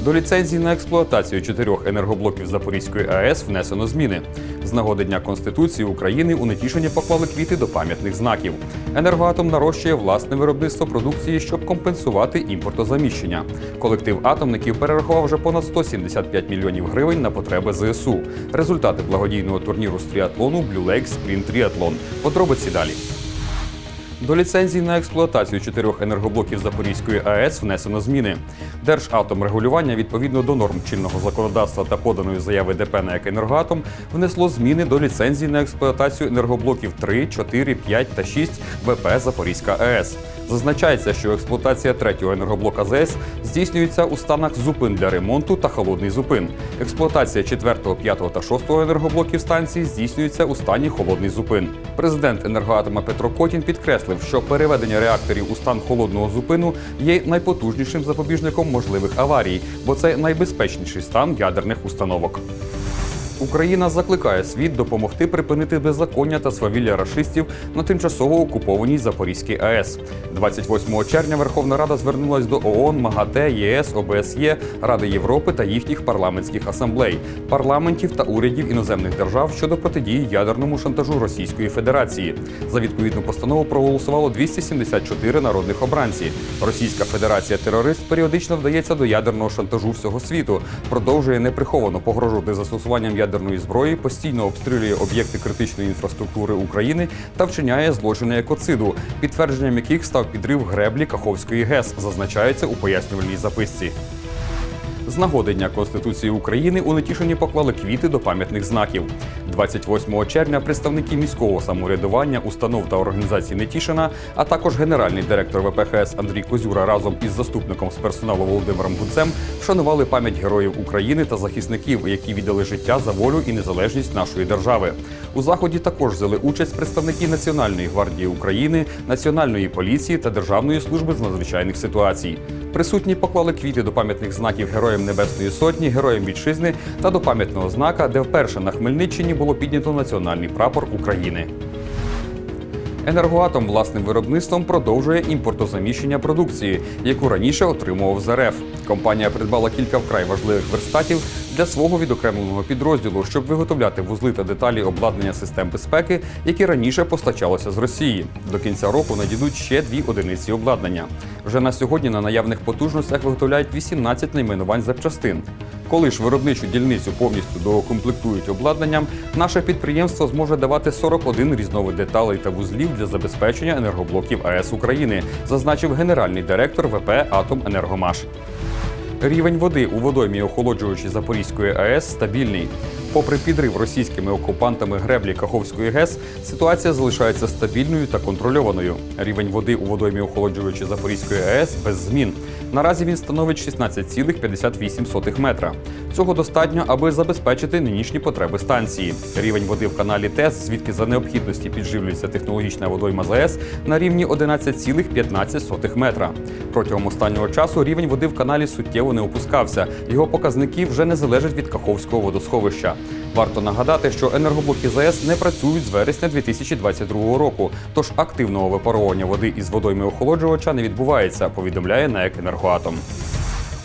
до ліцензії на експлуатацію чотирьох енергоблоків Запорізької АЕС внесено зміни. З нагоди Дня Конституції України у Нетішині поклали квіти до пам'ятних знаків. Енергоатом нарощує власне виробництво продукції, щоб компенсувати імпортозаміщення. Колектив атомників перерахував вже понад 175 мільйонів гривень на потреби ЗСУ. Результати благодійного турніру з тріатлону Blue Lake Sprint Triathlon. Подробиці далі. До ліцензій на експлуатацію чотирьох енергоблоків Запорізької АЕС внесено зміни. Держатомрегулювання відповідно до норм чинного законодавства та поданої заяви ДП на «Енергоатом» внесло зміни до ліцензії на експлуатацію енергоблоків 3, 4, 5 та 6 ВП Запорізька АЕС. Зазначається, що експлуатація третього енергоблока ЗС здійснюється у станах зупин для ремонту та холодний зупин. Експлуатація 4, 5 та 6 енергоблоків станції здійснюється у стані холодний зупин. Президент енергоатома Петро Котін підкреслив, що переведення реакторів у стан холодного зупину є найпотужнішим запобіжником можливих аварій, бо це найбезпечніший стан ядерних установок. Україна закликає світ допомогти припинити беззаконня та свавілля рашистів на тимчасово окупованій Запорізькій АЕС. 28 червня Верховна Рада звернулась до ООН, МАГАТЕ, ЄС, ОБСЄ, Ради Європи та їхніх парламентських асамблей, парламентів та урядів іноземних держав щодо протидії ядерному шантажу Російської Федерації. За відповідну постанову проголосувало 274 народних обранці. Російська Федерація терорист періодично вдається до ядерного шантажу всього світу, продовжує неприховано погрожувати застосуванням ядерної зброї, постійно обстрілює об'єкти критичної інфраструктури України та вчиняє злочини екоциду, підтвердженням яких став підрив греблі Каховської ГЕС, зазначається у пояснювальній записці. З нагоди Дня Конституції України у Нетішині поклали квіти до пам'ятних знаків. 28 червня представники міського самоврядування, установ та організацій Нетішина, а також генеральний директор ВПХС Андрій Козюра разом із заступником з персоналу Володимиром Гунцем вшанували пам'ять героїв України та захисників, які віддали життя за волю і незалежність нашої держави. У заході також взяли участь представники Національної гвардії України, Національної поліції та Державної служби з надзвичайних ситуацій. Присутні поклали квіти до пам'ятних знаків Героям Небесної Сотні, Героям Вітчизни та до пам'ятного знака, де вперше на Хмельниччині було піднято національний прапор України. Енергоатом власним виробництвом продовжує імпортозаміщення продукції, яку раніше отримував з РФ. Компанія придбала кілька вкрай важливих верстатів для свого відокремленого підрозділу, щоб виготовляти вузли та деталі обладнання систем безпеки, які раніше постачалося з Росії. До кінця року надійдуть ще дві одиниці обладнання. Вже на сьогодні на наявних потужностях виготовляють 18 найменувань запчастин. Коли ж виробничу дільницю повністю доукомплектують обладнанням, наше підприємство зможе давати 41 різновид деталей та вузлів для забезпечення енергоблоків АЕС України, зазначив генеральний директор ВП Атом Енергомаш. Рівень води у водоймі охолоджуючій Запорізької АЕС стабільний. Попри підрив російськими окупантами греблі Каховської ГЕС, ситуація залишається стабільною та контрольованою. Рівень води у водоймі охолоджуючій Запорізької АЕС без змін. Наразі він становить 16,58 метра. Цього достатньо, аби забезпечити нинішні потреби станції. Рівень води в каналі ТЕС, звідки за необхідності підживлюється технологічна водойма ЗАЕС, на рівні 11,15 метра. Протягом останнього часу рівень води в каналі суттєво не опускався. Його показники вже не залежать від Каховського водосховища. Варто нагадати, що енергоблоки ЗАЕС не працюють з вересня 2022 року, тож активного випаровування води із водойми охолоджувача не відбувається, повідомляє НАЕК «Енергоатом».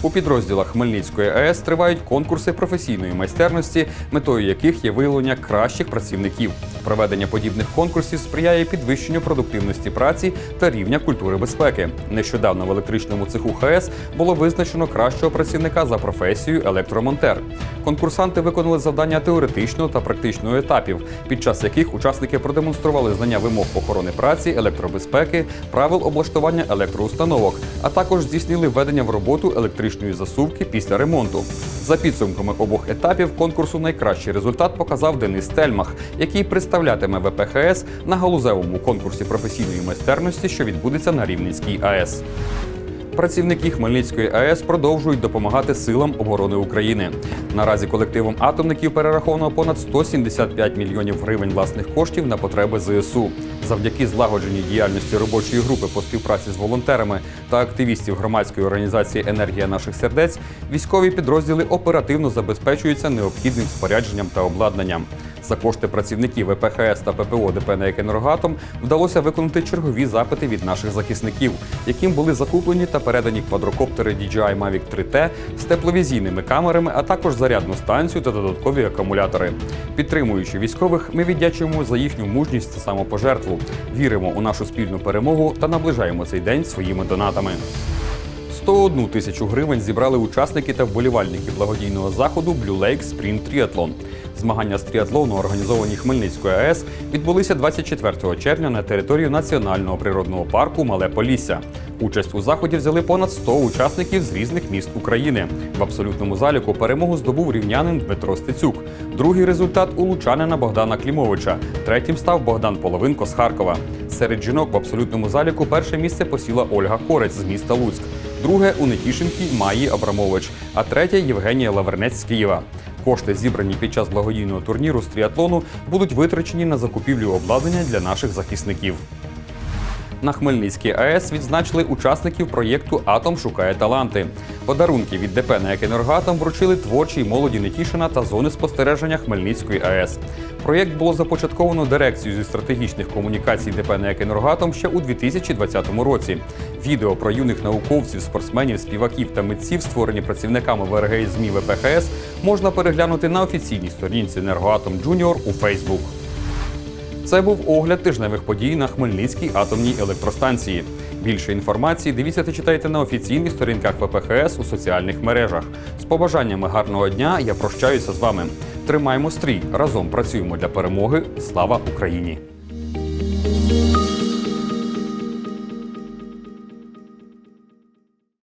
У підрозділах Хмельницької АЕС тривають конкурси професійної майстерності, метою яких є виявлення кращих працівників. Проведення подібних конкурсів сприяє підвищенню продуктивності праці та рівня культури безпеки. Нещодавно в електричному цеху ХАЕС було визначено кращого працівника за професією електромонтер. Конкурсанти виконали завдання теоретичного та практичного етапів, під час яких учасники продемонстрували знання вимог охорони праці, електробезпеки, правил облаштування електроустановок, а також здійснили введення в роботу електричної засувки після ремонту. За підсумками обох етапів конкурсу найкращий результат показав Денис Тельмах, який представлятиме ВПХС на галузевому конкурсі професійної майстерності, що відбудеться на Рівненській АЕС. Працівники Хмельницької АЕС продовжують допомагати силам оборони України. Наразі колективом атомників перераховано понад 175 мільйонів гривень власних коштів на потреби ЗСУ. Завдяки злагодженій діяльності робочої групи по співпраці з волонтерами та активістів громадської організації Енергія наших сердець військові підрозділи оперативно забезпечуються необхідним спорядженням та обладнанням. За кошти працівників ВПХС та ППО ДП «НАЕК «Енергоатом» вдалося виконати чергові запити від наших захисників, яким були закуплені та передані квадрокоптери DJI Mavic 3T з тепловізійними камерами, а також зарядну станцію та додаткові акумулятори. Підтримуючи військових, ми віддячуємо за їхню мужність та самопожертву, віримо у нашу спільну перемогу та наближаємо цей день своїми донатами. 101 тисячу гривень зібрали учасники та вболівальники благодійного заходу Blue Lake Sprint Triathlon. Змагання з тріатлону, організовані Хмельницькою АЕС, відбулися 24 червня на території Національного природного парку Мале Полісся. Участь у заході взяли понад 100 учасників з різних міст України. В абсолютному заліку перемогу здобув рівнянин Дмитро Стецюк. Другий результат у лучанина Богдана Клімовича. Третім став Богдан Половинко з Харкова. Серед жінок в абсолютному заліку перше місце посіла Ольга Корець з міста Луцьк. Друге у Нетішинки Маї Абрамович, а третє Євгенія Лавернець з Києва. Кошти, зібрані під час благодійного турніру з тріатлону, будуть витрачені на закупівлю обладнання для наших захисників. На Хмельницькій АЕС відзначили учасників проєкту Атом шукає таланти. Подарунки від ДП «НАЕК «Енергоатом» вручили творчій молоді Нетішина та зони спостереження Хмельницької АЕС. Проєкт було започатковано дирекцією зі стратегічних комунікацій ДП «НАЕК «Енергоатом» ще у 2020 році. Відео про юних науковців, спортсменів, співаків та митців, створені працівниками ВРГ і ЗМІ ВПХС, можна переглянути на офіційній сторінці «Енергоатом Джуніор» у Фейсбук. Це був огляд тижневих подій на Хмельницькій атомній електростанції. Більше інформації дивіться та читайте на офіційних сторінках ВПХС у соціальних мережах. З побажаннями гарного дня я прощаюся з вами. Тримаємо стрій, разом працюємо для перемоги. Слава Україні!